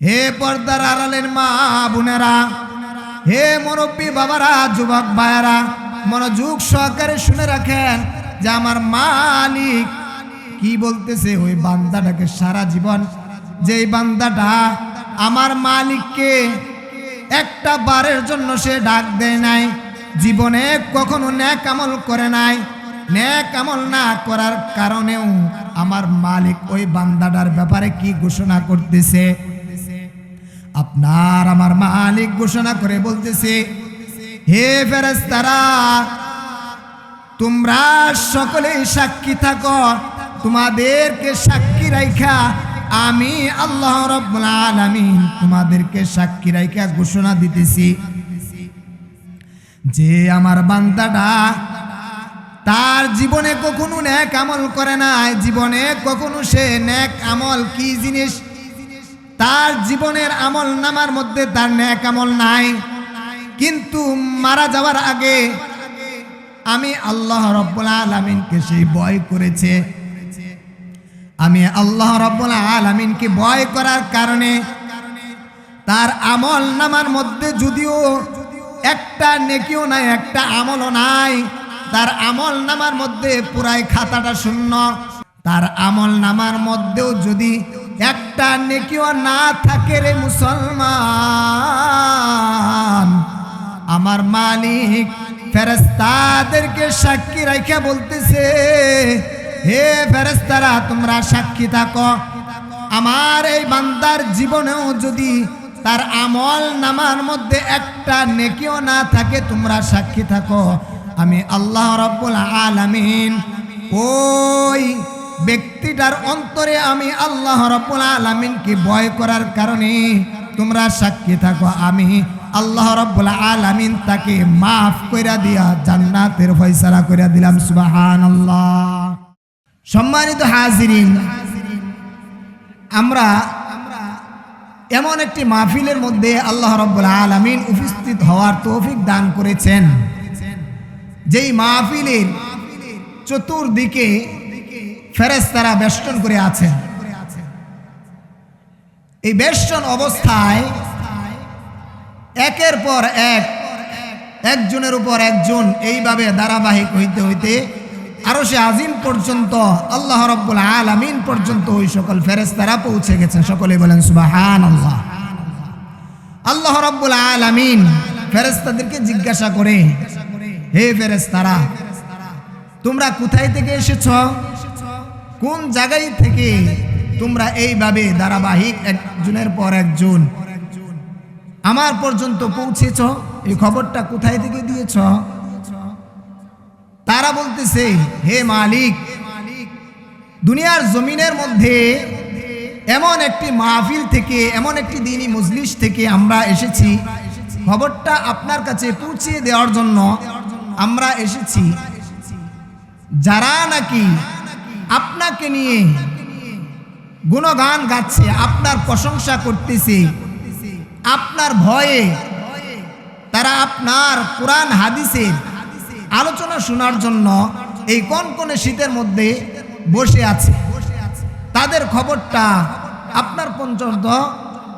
হে পর্দার আড়ালের মা বোনেরা, হে মুরব্বী বাবারা, যুবক ভাইয়ারা, মনোযোগ সহকারে শুনে রাখেন যে আমার মালিক কি বলতেছে ওই বান্দাটাকে সারা জীবন। যে বান্দাটা আমার মালিককে একটা বারের জন্য সে ডাক দেয় নাই, জীবনে কখনো ন্যাক আমল করে নাই, ন্যাক আমল না করার কারণেও আমার মালিক ওই বান্দাটার ব্যাপারে কি ঘোষণা করতেছে? আপনার আমার মালিক ঘোষণা করে বলতেছে, হে ফেরেস্তারা তোমরা সকলেই সাক্ষী থাকো, তোমাদেরকে সাক্ষী রাইখা আমি আল্লাহ রব্বুল আলামিন তোমাদেরকে সাক্ষী রাইখা ঘোষণা দিতেছি। যে আমার বান্দাটা তার জীবনে কখনো ন্যাক আমল করে নাই, জীবনে কখনো সে ন্যাক আমল কি জিনিস তার জীবনের আমল নামার মধ্যে তার ন্যাক আমল নাই। কিন্তু মারা যাওয়ার আগে আমি আল্লাহ রব্বুল আলমিনকে সেই ভয় করেছে। আমি আল্লাহ রব্বুল আলমিনকে ভয় করার কারণে তার আমল নামার মধ্যে যদিও একটা নেকিও নাই, একটা আমলও নাই, তার আমল নামার মধ্যে পুরাই খাতাটা শূন্য। তার আমল নামার মধ্যেও যদি একটা নেকিও না থাকে রে মুসলমান। আমার মালিক ফেরেস্তাদেরকে সাক্ষী রাখা বলতেছে, হে ফেরেস্তারা তোমরা সাক্ষী থাকো। আমার এই বান্দার জীবনেও যদি তার আমল নামার মধ্যে একটা নেকিও না থাকে, তোমরা সাক্ষী থাকো। আমি আল্লাহ রব্বুল আলামিন ওই ব্যক্তিটার অন্তরে আমি আল্লাহ রব্বুল আলামিনকে ভয় করার কারণে তোমরা সাক্ষী থাকো, আমি আল্লাহ রব্বুল আলামিন তাকে মাফ কইরা দিয়া জান্নাতের ফয়সালা কইরা দিলাম, সুবহানাল্লাহ। সম্মানিত হাজিরিন, আমরা এমন একটি মাহফিলের মধ্যে আল্লাহ রব্বুল আলমিন উপস্থিত হওয়ার তৌফিক দান করেছেন। যেই মাহফিলের চতুর্দিকে ফেরেস্তারা বেষ্টন করে আছেন। এই বেষ্টন অবস্থায় একের পর এক, একজনের উপর একজন এইভাবে ধারাবাহিক হইতে হইতে আরও সে আজিম পর্যন্ত, আল্লাহ রব্বুল আলামিন পর্যন্ত ওই সকল ফেরেস্তারা পৌঁছে গেছেন। সকলে বলেন সুবাহান আল্লাহ আল্লাহ রব্বুল আলামিন ফেরেস্তাদেরকে জিজ্ঞাসা করে, হে ফেরেস্তারা তোমরা কোথায় থেকে এসেছ? কোন জায়গায় থেকে তোমরা এইভাবে ধারাবাহিক একজনের পর একজন আমার পর্যন্ত পৌঁছেছ? এই খবরটা কোথায় থেকে দিয়েছ? তারা বলতেছে, হে মালিক, দুনিয়ার জমিনের মধ্যে এমন একটি মাহফিল থেকে, এমন একটি দিনই মজলিস থেকে আমরা এসেছি। খবরটা আপনার কাছে পৌঁছিয়ে দেওয়ার জন্য আমরা এসেছি। যারা নাকি আপনাকে নিয়ে গুণগান গাচ্ছে, আপনার প্রশংসা করতেছে, আপনার ভয়ে তারা আপনার কোরআন, হাদিসের আলোচনা শোনার জন্য এই কনকনে শীতের মধ্যে বসে আছে। তাদের খবরটা আপনার পর্যন্ত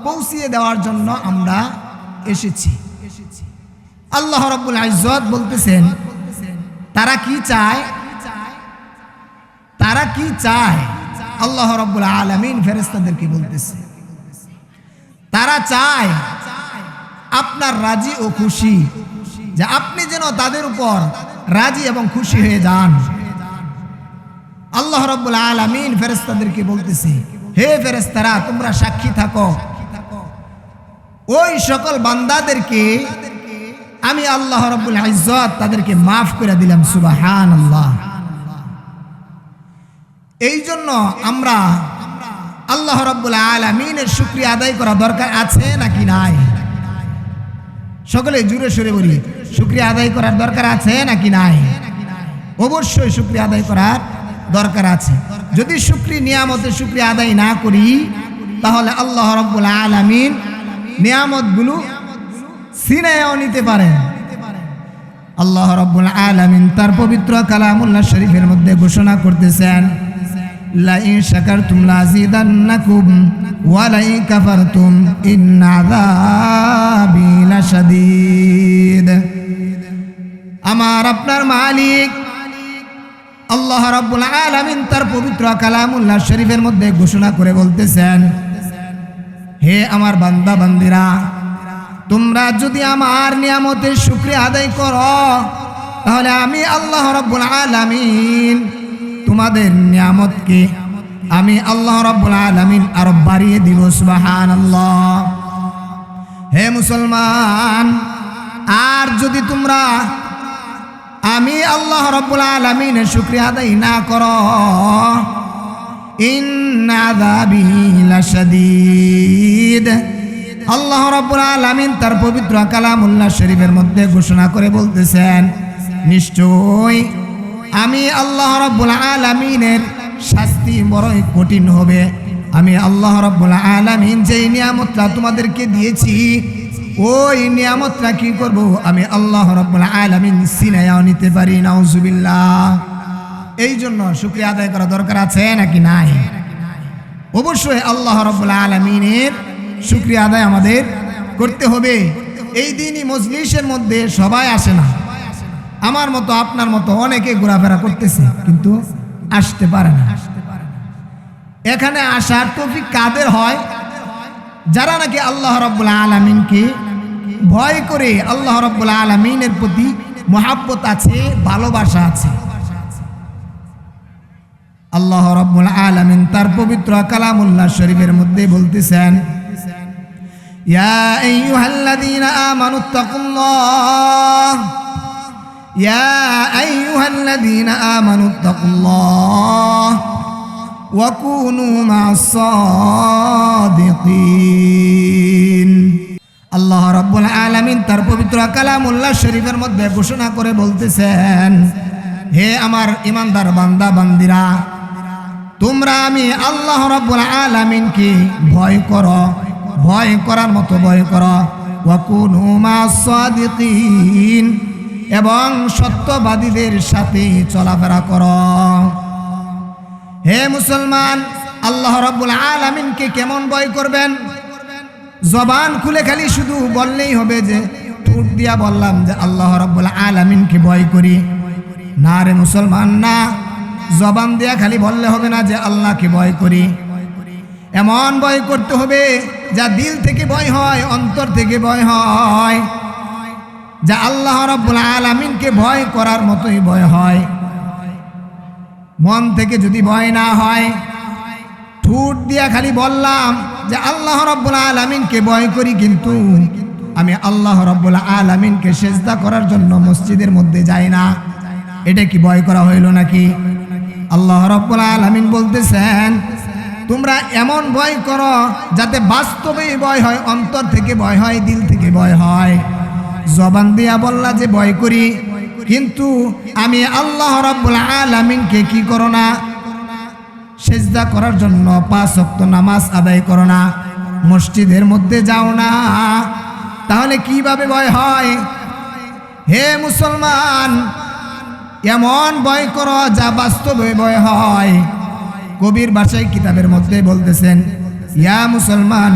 পৌঁছিয়ে দেওয়ার জন্য আমরা এসেছি। আল্লাহ রব্বুল ইজ্জত বলতেছেন, তারা কি চায়? তারা কি চায়? আল্লাহ রব্বুল আলমিন ফেরেস্তাদেরকে বলতেছে, তারা চায় আপনার রাজি ও খুশি, যে আপনি যেন তাদের উপর রাজি এবং খুশি হয়ে যান। আল্লাহ রব্বুল আলমিন ফেরেস্তাদেরকে বলতেছে, হে ফেরেস্তারা তোমরা সাক্ষী থাকো। ওই সকল বান্দাদেরকে আমি আল্লাহ রব্বুল ইজ্জত তাদেরকে মাফ করে দিলাম সুবাহান আল্লাহ এই জন্য আমরা আল্লাহ রব্বুল আলমিনের শুক্রিয়া আদায় করা দরকার আছে নাকি নাই? সকলে জুড়ে সরে বলি, শুক্রিয়া আদায় করার দরকার আছে নাকি নাই? অবশ্যই শুক্রিয়া আদায় করার দরকার আছে। যদি শুক্রি, নিয়ামতে শুক্রিয়া আদায় না করি, তাহলে আল্লাহ রব্বুল আলমিন নিয়ামতগুলো সিনেও নিতে পারেন। আল্লাহ রব্বুল আলমিন তার পবিত্র কালামুল্লাহ শরীফের মধ্যে ঘোষণা করতেছেন লাইন শাকারতুম লাযিদান্নাকুম ওয়া লাইন কাফারতুম ইন আযাবি লাশাদীদ আমার আপনার মালিক আল্লাহ রাব্বুল আলামিন তার পবিত্র কালামুল্লাহ শরীফের মধ্যে ঘোষণা করে বলতেছেন, হে আমার বান্দা বান্দিরা, তোমরা যদি আমার নিয়ামতের শুক্রিয়া আদায় করো, তাহলে আমি আল্লাহ রাব্বুল আলামিন তোমাদের নিয়ামতকে আমি আল্লাহ রাব্বুল আলামিন আরও বাড়িয়ে দিব, সুবহানাল্লাহ। হে মুসলমান, আর যদি তোমরা আমি আল্লাহ রব্বুল আলমিনের শুক্রিয়া আদায় না কর আল্লাহ রব্বুল আলমিন তার পবিত্র কালামুল্লাহ শরীফের মধ্যে ঘোষণা করে বলতেছেন নিশ্চয় আমি আল্লাহ রব্বুল আলমিনের শাস্তি বড়ই কঠিন হবে। আমি আল্লাহ রব্বুল আলমিন যেই নিয়ামতটা তোমাদেরকে দিয়েছি, ওই নিয়ামতটা কি করব? আমি আল্লাহ রব্বুল আলামিন সিনায়াও নিতে পারি, নাউজুবিল্লাহ। এই জন্য শুক্রিয়া আদায় করা দরকার আছে নাকি নাই? অবশ্যই আল্লাহ রব্বুল আলমিনের শুক্রিয়া আদায় আমাদের করতে হবে। এই দিনই মজলিসের মধ্যে সবাই আসে না। আমার মতো, আপনার মতো অনেকে ঘোরাফেরা করতেছে, কিন্তু আসতে পারে না। এখানে আসার তফিক কাদের হয়? যারা নাকি আল্লাহ রব্বুল আলমিনকে ভয় করে আল্লাহ রব্বুল আলমিনের প্রতি মহাব্বত আছে, ভালোবাসা আছে। আল্লাহ রব্বুল আলমিন তার পবিত্র কালামুল্লাহ শরীফের মধ্যে বলতেছেন, ইয়া আইয়ুহাল্লাযীনা আমানুত্তাকুল্লাহ يا أيها الذين آمنوا اتقوا الله وكونوا مع الصادقين আল্লাহ রব্বুল আলামিন তার পবিত্র কালামুল্লাহ শরীফের মধ্যে ঘোষণা করে বলতেছেন হে আমার ইমানদার বান্দা বান্দিরা তোমরা আমি আল্লাহ রব্বুল আলামিনকে ভয় করো ভয় করার মতো ভয় করো ওয়াকুনু মাস সাদিকিন এবং সত্যবাদীদের সাথে চলাফেরা কর। হে মুসলমান, আল্লাহ রব্বুল আলামিনকে কেমন ভয় করবেন? জবান খুলে খালি শুধু বললেই হবে যে, ঠোঁট দিয়া বললাম যে আল্লাহ রব্বুল আলামিনকে ভয় করি। না রে মুসলমান, না। জবান দিয়া খালি বললে হবে না যে আল্লাহকে ভয় করি। এমন ভয় করতে হবে যা দিল থেকে ভয় হয়, অন্তর থেকে ভয় হয়। যা আল্লাহ রব্বুল আলামিনকে ভয় করার মতোই ভয় হয়। মন থেকে যদি ভয় না হয়, ঠুট দিয়া খালি বললাম যে আল্লাহ রব্বুল আলমিনকে ভয় করি কিন্তু আমি আল্লাহ রব্বুল আলমিনকে সেজদা করার জন্য মসজিদের মধ্যে যাই না। এটা কি ভয় করা হইল নাকি? আল্লাহ রব্বুল আলমিন বলতেছেন, তোমরা এমন ভয় করো যাতে বাস্তবেই ভয় হয়, অন্তর থেকে ভয় হয়, দিল থেকে ভয় হয়। জবান দিয়া বললা যে ভয় করি। কিন্তু আমি আল্লাহ রব্বুল আলমিনকে কি করো না? সেজদা করার জন্য পাঁচ অক্ত নামাজ আদায় করো না। মসজিদের মধ্যে যাও না। তাহলে কীভাবে ভয় হয়? হে মুসলমান, এমন ভয় করো যা বাস্তবে ভয় হয়। কবির ভাষায় কিতাবের মধ্যে বলতেছেন, ইয়া মুসলমান,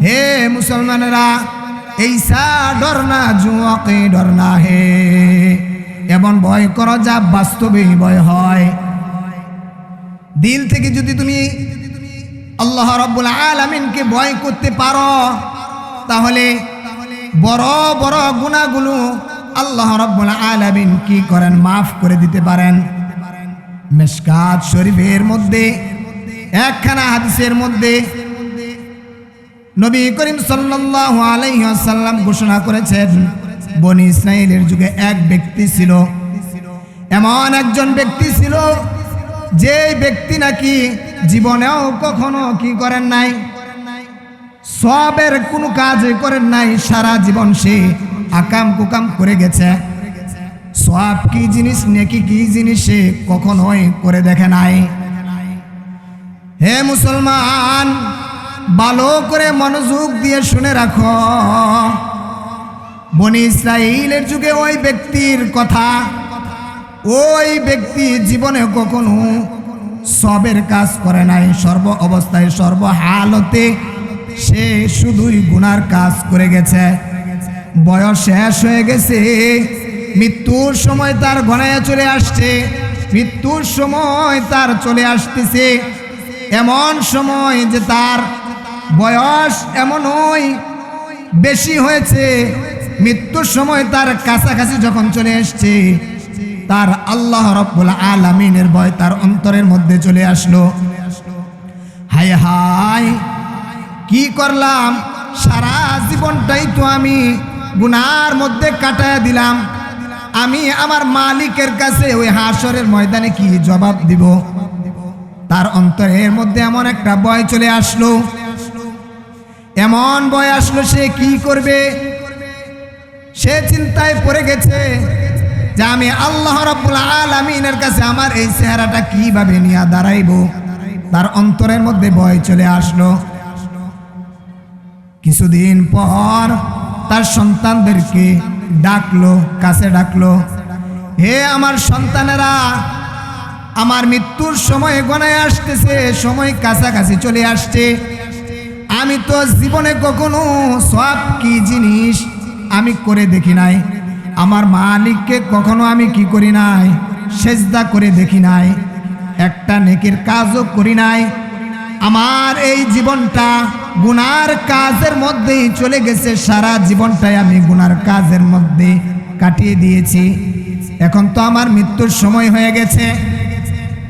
হে মুসলমানেরা এইসা ডর না, জুয়াকে ডর না হে। এমন ভয় করো যা বাস্তবে ভয় হয়। দিল থেকে যদি তুমি আল্লাহ রব্বুল আলমিনকে ভয় করতে পারো, তাহলে বড় বড় গুণাগুলো আল্লাহ রব্বুল আলমিন কি করেন? মাফ করে দিতে পারেন। মেশকাত শরীফের মধ্যে, একখানা হাদিসের মধ্যে নবী করিম সাল্লাল্লাহু আলাইহি ওয়াসাল্লাম ঘোষণা করেছেন, বনি ইসরাইলের যুগে এক ব্যক্তি ছিল। এমন একজন ব্যক্তি ছিল যে ব্যক্তি নাকি জীবনেও কখনো কি করেন নাই, সবের কোনো কাজ করেন নাই, সারা জীবন সে আকাম কুকাম করে গেছে। সব কি জিনিস নাকি কি জিনিস সে কখনোই করে দেখে নাই। হে মুসলমান ভালো করে মনোযোগ দিয়ে শুনে রাখো। বনি ইসরাইলের যুগে ওই ব্যক্তির কথা, ওই ব্যক্তি জীবনে কখনো সবের কাজ করে নাই। সর্ব অবস্থায়, সর্ব হালতে সে শুধুই গুনার কাজ করে গেছে। বয়স শেষ হয়ে গেছে, মৃত্যুর সময় তার গণায় চলে আসছে, মৃত্যুর সময় তার চলে আসতেছে। এমন সময় যে তার বয়স এমনই বেশি হয়েছে। মৃত্যুর সময় তার কাছাকাছি যখন চলে এসছে, তার আল্লাহ রব্বুল আলামিনের ভয় তার অন্তরের মধ্যে চলে আসলো। হায় হায়, কি করলাম? সারা জীবনটাই তো আমি গুনার মধ্যে কাটায় দিলাম। আমি আমার মালিকের কাছে ওই হাসরের ময়দানে কি জবাব দিব? তার অন্তরের মধ্যে এমন একটা ভয় চলে আসলো। এমন ভয় আসলো সে কি করবে? সে চিন্তায় পড়ে গেছে যে আমি আল্লাহ রাব্বুল আলামিনের কাছে আমার এই চেহারাটা কীভাবে নিয়ে দাঁড়াইব? তার অন্তরের মধ্যে ভয় চলে আসলো। কিছুদিন পর তার সন্তানদেরকে ডাকলো, কাছে ডাকলো। হে আমার সন্তানেরা, আমার মৃত্যুর সময় গণায় আসতেছে, সময় কাছাকাছি চলে আসছে। আমি তো জীবনে কখনো সব কি জিনিস আমি করে দেখি নাই। আমার মালিককে কখনো আমি কি করি নাই, সেজদা করে দেখি নাই, একটা নেকির কাজও করি নাই। আমার এই জীবনটা গুনার কাজের মধ্যেই চলে গেছে, সারা জীবনটাই আমি গুনার কাজের মধ্যে কাটিয়ে দিয়েছি। এখন তো আমার মৃত্যুর সময় হয়ে গেছে।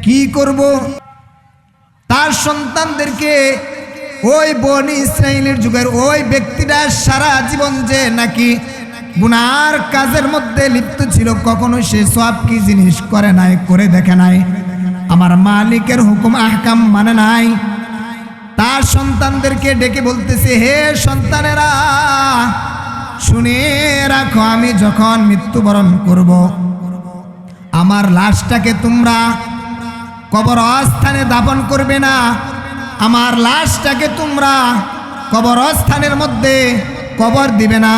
কি করব? তার সন্তানদেরকে ওই বনি ইসরায়েলের যুগের ওই ব্যক্তিটা সারা জীবন যে নাকি গুনার কাজের মধ্যে লিপ্ত ছিল, কখনো সে সব কি জিনিস করে নাই, করে দেখে নাই। আমার মালিকের হুকুম আহকাম মানে নাই। তার সন্তানদেরকে ডেকে বলতেছে, হে সন্তানেরা, শুনে রাখো, আমি যখন মৃত্যুবরণ করব, আমার লাশটাকে তোমরা কবরস্থানে দাপন করবে না আমার লাশটাকে তোমরা কবরস্থানের মধ্যে কবর দিবে না।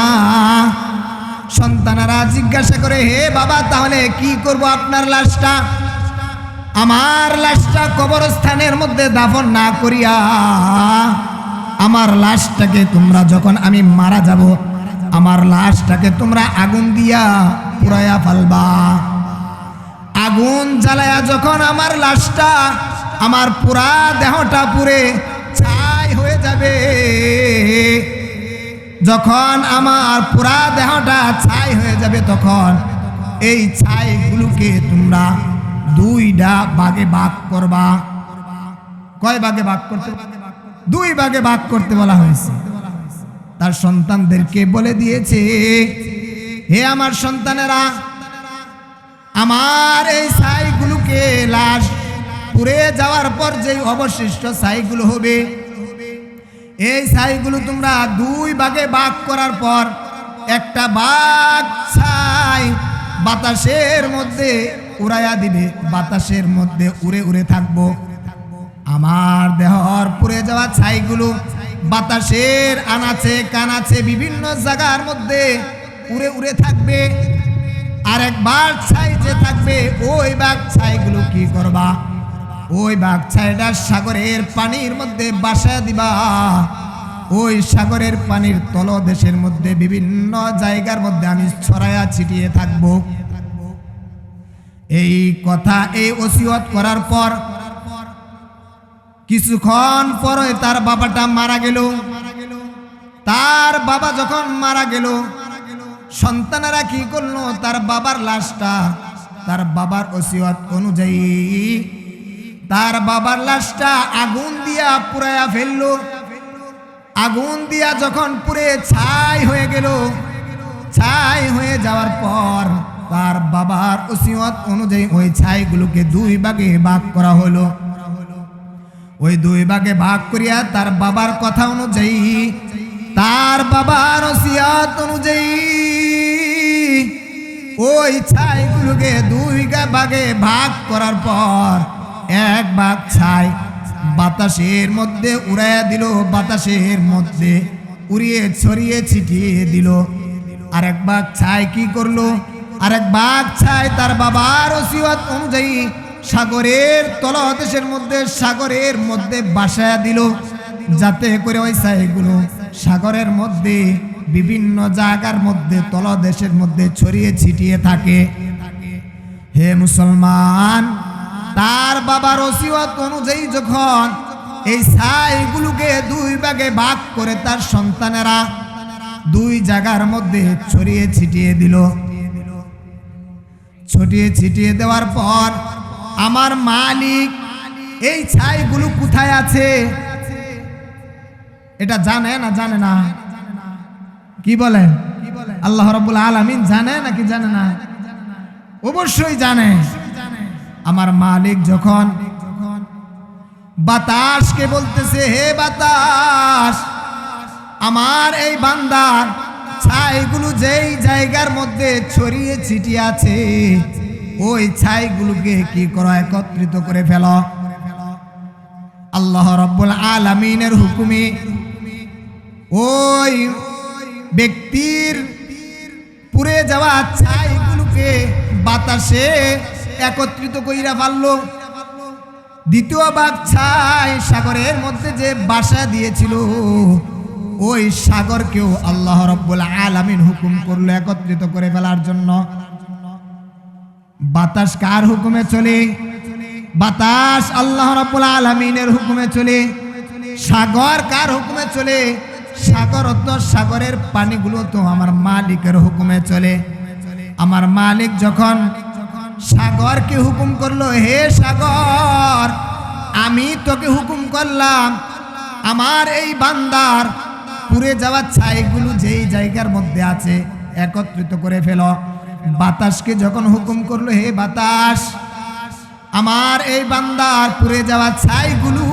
সন্তানেরা জিজ্ঞাসা করে, হে বাবা, তাহলে কি করব আপনার লাশটা? আমার লাশটা কবরস্থানের মধ্যে দাফন না করিয়া আমার লাশটাকে তোমরা যখন আমি মারা যাব, আমার লাশটাকে তোমরা আগুন দিয়া পুরাইয়া ফালবা। আগুন জ্বালায়া যখন আমার লাশটা আমার পুরা দেহটা পুরে ছাই হয়ে যাবে। যখন আমার পুরা দেহটা ছাই হয়ে যাবে, তখন এই ছাইগুলোকে তোমরা দুইটা বাগে ভাগ করবা। কয় বাগে ভাগ করতে দুই ভাগে ভাগ করতে বলা হয়েছে। তার সন্তানদেরকে বলে দিয়েছে, হে আমার সন্তানেরা, আমার এই ছাইগুলোকে লাশ পুড়ে যাওয়ার পর যে অবশিষ্ট ছাইগুলো হবে, এই ছাইগুলো তোমরা দুই ভাগে বাঘ করার পর একটা বাঘ ছাই বাতাসের মধ্যে উড়াইয়া দিবে। বাতাসের মধ্যে উড়ে উড়ে থাকব। আমার দেহর পুড়ে যাওয়া ছাইগুলো বাতাসের আনাচে কানাচে বিভিন্ন জায়গার মধ্যে উড়ে উড়ে থাকবে। আর একবার ছাই যে থাকবে, ওই বাঘ ছাইগুলো কি করবা? ওই বাঘ ছাইটা সাগরের পানির মধ্যে বাসা দিবা। ওই সাগরের পানির তলদেশের মধ্যে বিভিন্ন জায়গার মধ্যে আমি ছড়ায়া ছিটিয়ে থাকব। এই কথা, এই ওসিয়ত করার পর কিছুক্ষণ পরে তার বাবাটা মারা গেল। তার বাবা যখন মারা গেল, সন্তানেরা কি করল? তার বাবার লাশটা, তার বাবার ওসিয়ত অনুযায়ী তার বাবার লাশটা আগুন দিয়া পুরাইয়া ফেলল। আগুন দিয়া যখন পুরে ছাই হয়ে গেল, ছাই হয়ে যাওয়ার পর তার বাবার ওসিয়ত অনুযায়ী ওই ছাইগুলোকে দুই ভাগে ভাগ করা হলো। ওই দুই ভাগে ভাগ করিয়া তার বাবার কথা অনুযায়ী, তার বাবার ওসিয়াত অনুযায়ী ওই ছাইগুলোকে দুই ভাগে ভাগ করার পর এক ভাগ ছাই বাতাসের মধ্যে উড়াইয়া দিল, বাতাসের মধ্যে উড়িয়ে ছড়িয়ে ছিটিয়ে দিল। আরেক ভাগ ছাই কি করল? আরেক ভাগ ছাই তার বাবার ওসিয়ত অনুযায়ী সাগরের তলদেশের মধ্যে, সাগরের মধ্যে বাসায় দিল, যাতে করে ওই ছাইগুলো সাগরের মধ্যে, বিভিন্ন জায়গার মধ্যে, তলদেশের মধ্যে ছড়িয়ে ছিটিয়ে থাকে। হে মুসলমান তার বাবার ওসিয়ত অনুযায়ী যখন এই ছাইগুলোকে দুই ভাগে ভাগ করে তার সন্তানেরা দুই জায়গার মধ্যে ছড়িয়ে ছিটিয়ে দিল। ছড়িয়ে ছিটিয়ে দেওয়ার পর আমার মালিক, এই ছাইগুলো কোথায় আছে? এটা জানে না জানে না। কি বলেন আল্লাহ রাব্বুল আলামিন জানে নাকি জানে না? অবশ্যই জানে। আমার মালিক যখন বাতাসকে বলতেছে, হে বাতাস, আমার এই বান্দার ছাইগুলো যেই জায়গার মধ্যে ছড়িয়ে ছিটিয়ে আছে, ওই ছাইগুলোকে কি করো, একত্রিত করে ফেল। আল্লাহ রব্বুল আলামিনের হুকুমে ওই ব্যক্তির পুড়ে যাওয়া ছাইগুলোকে বাতাসে একত্রিত কইরা পারল দ্বিতীয় বাঘ ছাই সাগরের মধ্যে যে বাসা দিয়েছিল, ওই সাগরকেও আল্লাহ রব্বুল আলামিন হুকুম করল একত্রিত করে ফেলার জন্য। বাতাস কার হুকুমে চলে? বাতাস আল্লাহ রব্বুল আলামিনের হুকুমে চলে। সাগর কার হুকুমে চলে? সাগর তো সাগরের পানিগুলো তো আমার মালিকের হুকুমে চলে। আমার মালিক যখন সাগরকে হুকুম করল, হে সাগর, আমি তোকে হুকুম করলাম, আমার এই বান্দার পুড়ে যাওয়া ছাইগুলো যেই জায়গার মধ্যে আছে, একত্রিত করে ফেল। বাতাসকে যখন হুকুম করল, হে বাতাস, আমার এই বান্দার পুড়ে যাওয়া ছাইগুলো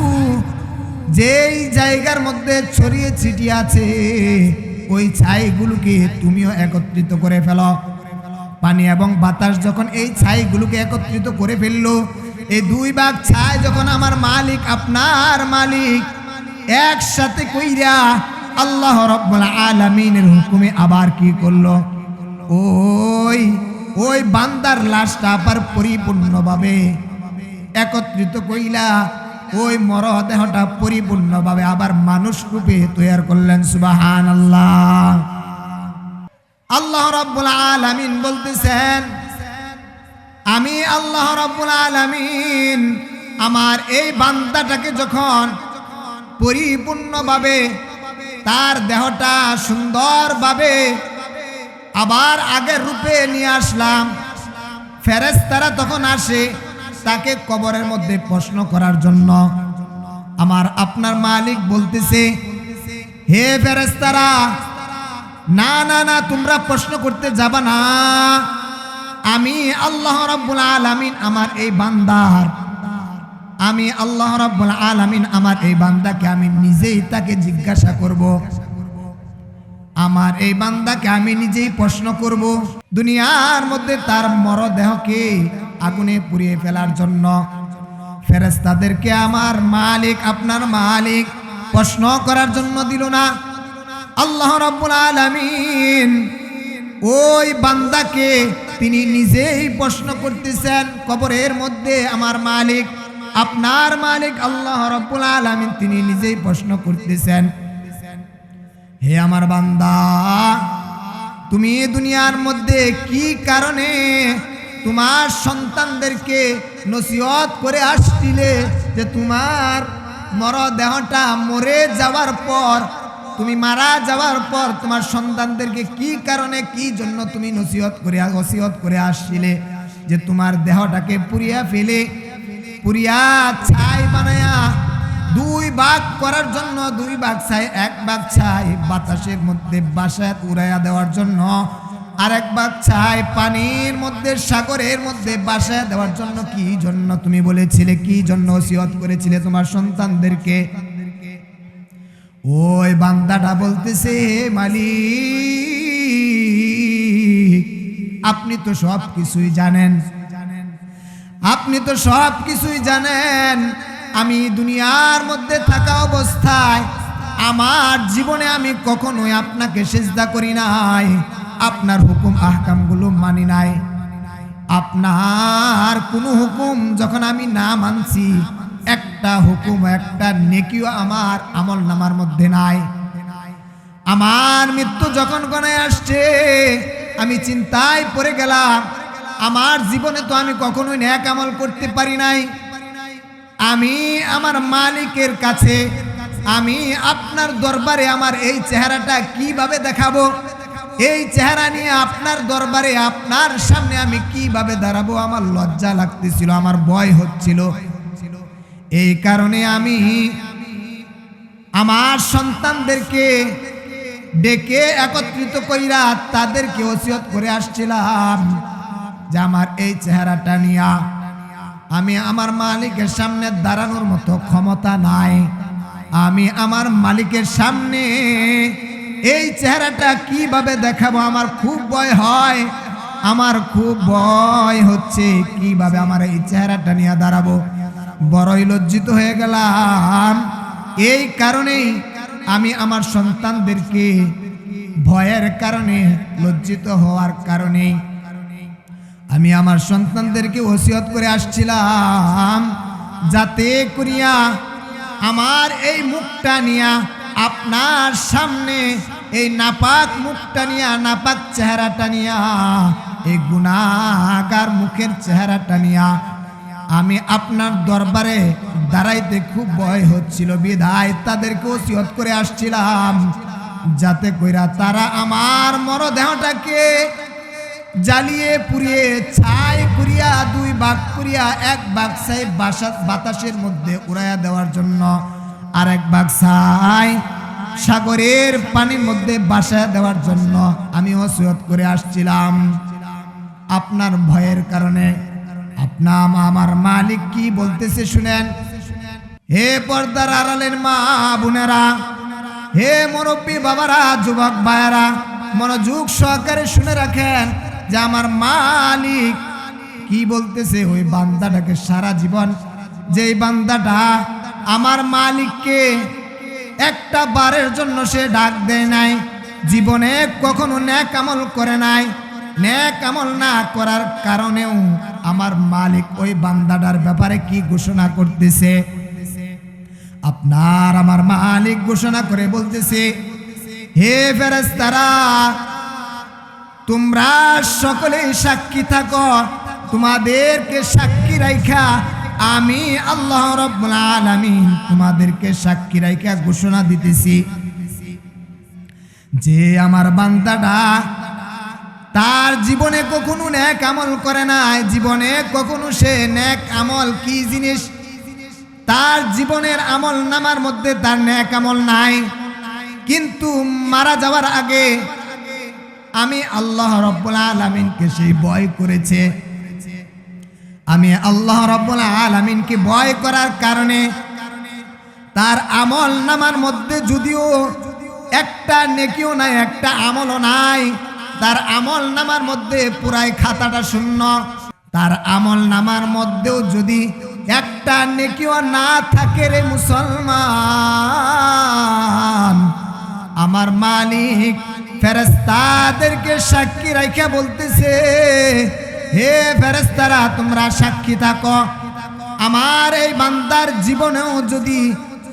যেই জায়গার মধ্যে ছড়িয়ে ছিটিয়ে আছে, ওই ছাইগুলোকে তুমিও একত্রিত করে ফেলো। পানি এবং বাতাস যখন এই ছাইগুলোকে একত্রিত করে ফেলল, এই দুই ভাগ ছাই যখন আমার মালিক, আপনার মালিক একসাথে কইরা আল্লাহ রব্বুল আলামিনের হুকুমে আবার কি করল? ওই ওই বান্দার লাশটা আবার পরিপূর্ণভাবে একত্রিত কইলা ওই মরদেহটা পরিপূর্ণভাবে আবার মানুষ রূপে তৈয়ার করলেন সুবাহান আল্লাহ আল্লাহ রাব্বুল আলামিন বলতেছেন, আমি আল্লাহ রাব্বুল আলামিন আমার এই বান্দাটাকে যখন পরিপূর্ণভাবে তার দেহটা সুন্দরভাবে আবার আগের রূপে নিয়ে আসলাম ফেরেস্তারা তখন আসে তাকে কবরের মধ্যে প্রশ্ন করার জন্য। আমার আপনার মালিক বলতেছে, হে ফেরেশতারা না না না, তোমরা প্রশ্ন করতে যাবা না। আমি আল্লাহ রাব্বুল আলামিন আমার এই বান্দার। আমি আল্লাহ রাব্বুল আলামিন আমার এই বান্দাকে আমি নিজেই তাকে জিজ্ঞাসা করব। আমার এই বান্দাকে আমি নিজেই প্রশ্ন করব। দুনিয়ার মধ্যে তার মরদেহকে আগুনে পুড়িয়ে ফেলার জন্য? ফেরেশতাদেরকে আমার মালিক, আপনার মালিক প্রশ্ন করার জন্য দিল না। আল্লাহ রাব্বুল আলামিন ওই বান্দাকে তিনি নিজেই প্রশ্ন করতেছেন কবরের মধ্যে আমার মালিক, আপনার মালিক আল্লাহ রাব্বুল আলামিন তিনি নিজেই প্রশ্ন করতেছেন। হে আমার বান্দা, তুমি দুনিয়ার মধ্যে কি কারণে তোমার সন্তানদেরকে নসিহত করে আসছিলে যে তোমার মরদেহটা মরে যাওয়ার পর তুমি মারা যাওয়ার পর তোমার সন্তানদেরকে কি কারণে, কি জন্য তুমি নসিহত করে ওসিয়ত করে আসছিলে? যে তোমার দেহটাকে পুড়িয়া ফেলে পুরিয়া ছাই বানায়া দুই ভাগ করার জন্য, দুই ভাগ ছাই, এক ভাগ ছাই বাতাসের মধ্যে বাসায় উড়াইয়া দেওয়ার জন্য, আরেক ভাগ ছাই পানির মধ্যে, সাগরের মধ্যে বাসায় দেওয়ার জন্য কি জন্য তুমি বলেছিলে, কি জন্য ওসিয়ত করেছিলে তোমার সন্তানদেরকে? ওই বান্দাটা বলতেছে "হে মালিক, আপনি তো সব কিছুই জানেন। আপনি তো সব কিছুই জানেন, আমি দুনিয়ার মধ্যে থাকা অবস্থায়, আমার জীবনে আমি কখনোই আপনাকে সেজদা করি নাই, আপনার হুকুম, আহকামগুলো মানি নাই। আপনার কোনো হুকুম যখন আমি না মানছি একটা হুকুম, একটা নেকিও আমার আমল নামার মধ্যে নাই। আমার মৃত্যু যখন গনে আসছে, আমি চিন্তায় পড়ে গেলাম, আমার জীবনে তো আমি কখনোই ন্যাক আমল করতে পারি নাই। আমি আমার মালিকের কাছে, আমি আপনার দরবারে আমার এই চেহারাটা কীভাবে দেখাবো? এই চেহারা নিয়ে আপনার দরবারে, আপনার সামনে আমি কীভাবে দাঁড়াবো? আমার লজ্জা লাগতেছিল, আমার ভয় হচ্ছিল। এই কারণে আমি আমার সন্তানদেরকে ডেকে একত্রিত কইরা তাদেরকে ওসিয়ত করে আসছিলাম যে আমার এই চেহারাটা নিয়া আমি আমার মালিকের সামনে দাঁড়ানোর মতো ক্ষমতা নাই। আমি আমার মালিকের সামনে এই চেহারাটা কীভাবে দেখাবো আমার খুব ভয় হয়। আমার খুব ভয় হচ্ছে কীভাবে আমার এই চেহারাটা নিয়ে দাঁড়াবো। বড়ই লজ্জিত হয়ে গেলাম। এই কারণেই আমি আমার সন্তানদেরকে ভয়ের কারণে লজ্জিত হওয়ার কারণে আমি আমার সন্তানদেরকে ওসিয়ত করে আসছিলাম। যাতে করিয়া আমার এই মুখটা নিয়া আপনার সামনে, এই নাপাক মুখটা নিয়া, নাপাক চেহারাটা নিয়া, এই গুণাগার মুখের চেহারাটা নিয়া আমি আপনার দরবারে দাঁড়াইতে খুব ভয় হচ্ছিল, বিধায় তাদেরকে ওসিয়ত করে আসছিলাম, যাতে কইরা তারা আমার মরদেহটাকে জ্বালিয়ে পুড়িয়ে, ছাই করিয়া দুই বাঘ করিয়া এক বাঘ ছাই বাসা- বাতাসের মধ্যে উড়াইয়া দেওয়ার জন্য আর এক বাঘ ছাই সাগরের পানির মধ্যে বাসায় দেওয়ার জন্য আমি ওসিয়ত করে আসছিলাম। আপনার ভয়ের কারণে আপনার আমার মালিক কি বলতেছে শুনেন? হে পর্দার আড়ালের মা বোনেরা, হে মুরব্বী বাবারা, যুবক ভাইয়ারা, মনোযোগ সহকারে শুনে রাখেন যে আমার মালিক কি বলতেছে ওই বান্দাটাকে সারা জীবন। যেই বান্দাটা আমার মালিককে একটা বারের জন্য সে ডাক দেয় নাই, জীবনে কখনো ন্যাক আমল করে নাই। ন্যাক আমল না করার কারণেও আমার মালিক ওই বান্দাটার ব্যাপারে কি ঘোষণা করতেছে? আপনার আমার মালিক ঘোষণা করে বলতেছে, হে ফেরেস্তারা তোমরা সকলেই সাক্ষী থাকো, তোমাদেরকে সাক্ষী রাইখা আমি আল্লাহ রব্বুল তোমাদেরকে সাক্ষী রাইখা ঘোষণা দিতেছি। যে আমার বান্দাটা তার জীবনে কখনো ন্যাক আমল করে নাই, জীবনে কখনো সে ন্যাক আমল কি জিনিস? তার জীবনের আমল নামার মধ্যে তার ন্যাক আমল নাই। কিন্তু মারা যাওয়ার আগে আমি আল্লাহ রব্বুল আলমিনকে সেই ভয় করেছে। আমি আল্লাহ রব্বুল আলমিনকে ভয় করার কারণে তার আমল নামার মধ্যে যদিও একটা নেকিও নাই, একটা আমলও নাই তার আমল নামার মধ্যে পুরাই খাতাটা শূন্য। তার আমল নামার মধ্যেও যদি একটা নেকিও না থাকে রে মুসলমান, আমার মালিক ফেরেস্তাদেরকে সাক্ষী রাখা বলতেছে, হে ফেরেস্তারা তোমরা সাক্ষী থাকো। আমার এই বান্দার জীবনেও যদি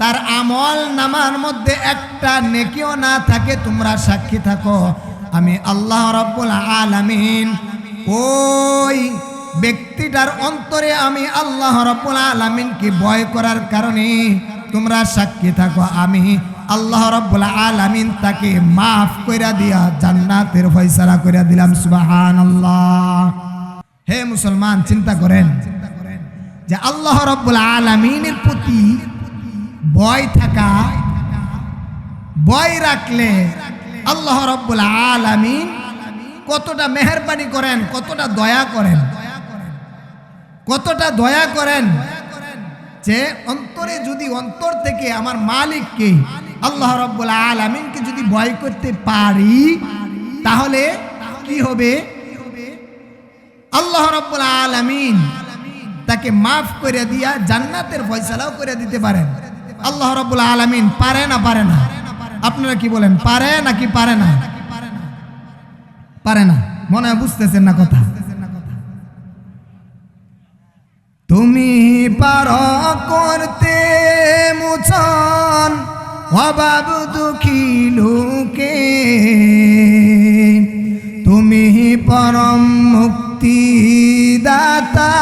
তার আমল নামার মধ্যে একটা নেকিও না থাকে, তোমরা সাক্ষী থাকো। আমি আল্লাহ রব্বুল আলামিন, ওই ব্যক্তিটার অন্তরে আমি আল্লাহ রব্বুল আলামিনকে ভয় করার কারণে তোমরা সাক্ষী থাকো। আমি আল্লাহ রব্বুল আলামিন তাকে মাফ কইরা দিয়া জান্নাতের ফয়সালা কইরা দিলাম, সুবহানাল্লাহ। হে মুসলমান, চিন্তা করেন যে আল্লাহ রব্বুল আলামিনের প্রতি ভয় থাকা, ভয় রাখলে আল্লাহ রব্বুল আলামিন কতটা মেহরবানি করেন, কতটা দয়া করেন। কতটা দয়া করেন যে অন্তরে যদি অন্তর থেকে আমার মালিককে আল্লাহ রব্বুল আলামিনকে যদি ভয় করতে পারি, তাহলে কি হবে? আল্লাহ রব্বুল আলামিন তাকে মাফ করে দিয়া জান্নাতের ফয়সালাও করে দিতে পারেন। আল্লাহ রব্বুল আলামিন পারে না পারে না। আপনারা কি বলেন, পারে নাকি পারে না? পারে না। মনে হয় বুঝতেছেন না কথা। তুমি পার করতে মুছন, অভাব দুঃখী লোকে। তুমি পরম মুক্তি দাতা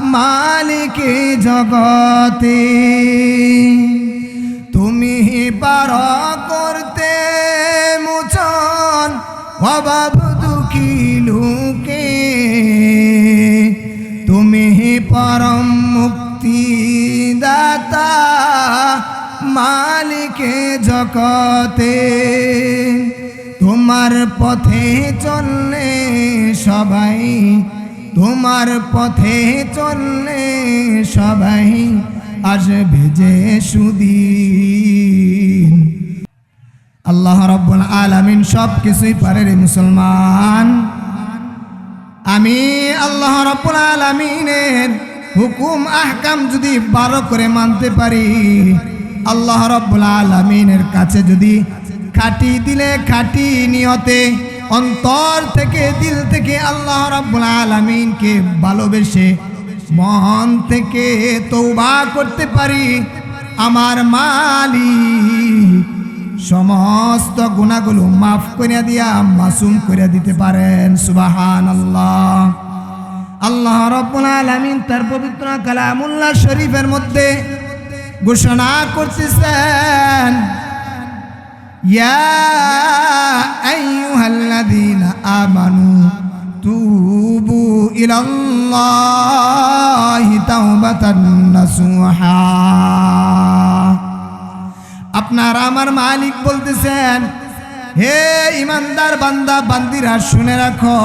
মালিকে জগতে। পার করতে মুছন অভাব দুঃখী লোকে। তুমি পরম মুক্তি দাতা মালিকে জগতে। তোমার পথে চললে সবাই, তোমার পথে চললে সবাই আসবে যে সুদিন আল্লাহ রব্বুল আলামিন সব কিছুই পারে রে মুসলমান। আমি আল্লাহ রব্বুল আলামিনের হুকুম, আহকাম যদি ভালো করে মানতে পারি, আল্লাহ রব্বুল আলামিনের কাছে যদি খাটি দিলে খাটি নিয়তে, অন্তর থেকে দিল থেকে আল্লাহ রব্বুল আলামিনকে ভালোবেসে মন থেকে তৌবা করতে পারি। আমার মালিক সমস্ত গুণাগুলো মাফ করে দিয়া মাসুম করে দিতে পারেন সুবাহান আল্লাহ আল্লাহ রব্বুল আলামিন তার পবিত্র কালামুল্লাহ শরীফের মধ্যে ঘোষণা করতেছেন, ইয়া আইয়ুহাল্লাযীনা আমানু তুবু ইলাল্লাহি তাওবাতান আপনার আমার মালিক বলতেছেন, হে ইমানদার বান্দা, বান্দিরা, শুনে রাখো।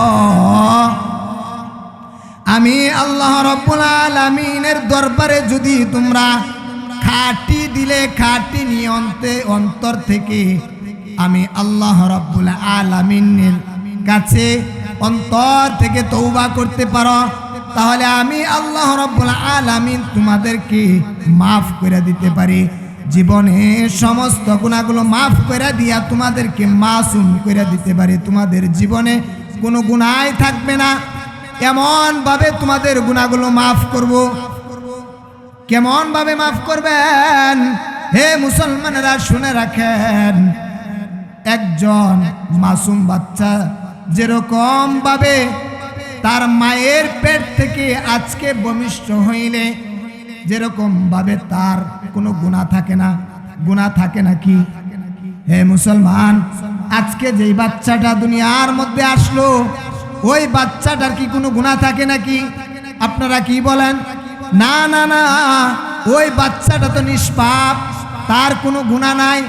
আমি আল্লাহ রব্বুল আলামিনের দরবারে যদি তোমরা খাটি দিলে, খাটি নিয়ন্তে অন্তর থেকে আমি আল্লাহ রব্বুল আলামিনের কাছে অন্তর থেকে তৌবা করতে পারো, তাহলে আমি আল্লাহ রব্বুল আলামিন তোমাদেরকে মাফ করে দিতে পারি। জীবনে সমস্ত গুণাগুলো মাফ করে দিয়া তোমাদেরকে মাসুম করে দিতে পারি। তোমাদের জীবনে কোনো গুণাই থাকবে না। এমন ভাবে তোমাদের গুণাগুলো মাফ করব। কেমন ভাবে মাফ করবেন? হে মুসলমানেরা শুনে রাখেন, একজন মাসুম বাচ্চা যেরকম ভাবে তার মায়ের পেট থেকে আজকে বমিষ্ঠ হইলে যেরকম ভাবে তার কোনো গুণা থাকে না গুণা থাকে নাকি হে মুসলমান, আজকে যেই বাচ্চাটা দুনিয়ার মধ্যে আসলো, ওই বাচ্চাটার কি কোনো গুণা থাকে নাকি আপনারা কি বলেন? না না না, ওই বাচ্চাটা তো নিষ্পাপ, তার কোনো গুণা নাই,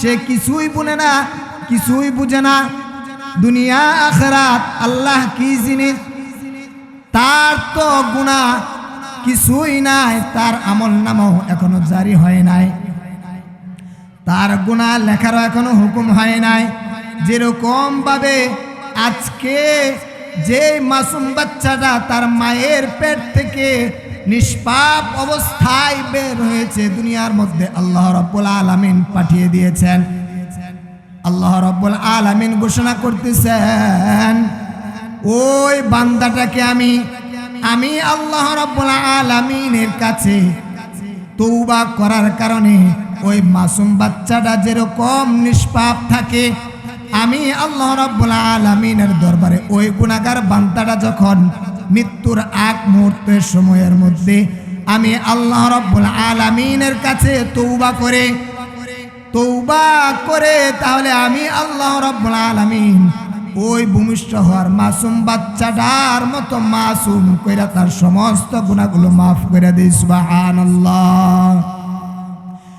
সে কিছুই বুনে না, কিছুই বুঝে না। দুনিয়া আখরাত আল্লাহ কি জিনিস? তার তো গুণা কিছুই নাই, তার আমল নামও এখনও জারি হয় নাই। তার গুণা লেখারও এখনও হুকুম হয় নাই। যেরকম ভাবে আজকে যে মাসুম বাচ্চাটা তার মায়ের পেট থেকে নিষ্পাপ অবস্থায় বের হয়েছে, দুনিয়ার মধ্যে আল্লাহ রব্বুল আলামিন পাঠিয়ে দিয়েছেন। আল্লাহ রব্বুল আলামিন ঘোষণা করতেছেন, ওই বান্দাটাকে আমি আমি আল্লাহ রব্বুল আলামিনের কাছে তৌবা করার কারণে ওই মাসুম বাচ্চাটা যেরকম নিষ্পাপ থাকে, আমি আল্লাহ রব্বুল আলামিনের দরবারে ওই গুণাগার বান্দাটা যখন মৃত্যুর আগ মুহূর্তের সময়ের মধ্যে আমি আল্লাহ রব্বুল আলামিনের কাছে তৌবা করে তৌবা করে তাহলে আমি আল্লাহ রব্বুল আলামিন ওই ভূমিষ্ঠ হওয়ার মাসুম বাচ্চাটার মতো মাসুম কইরা তার সমস্ত গুণাগুলো মাফ করে বা সুবহানাল্লাহ।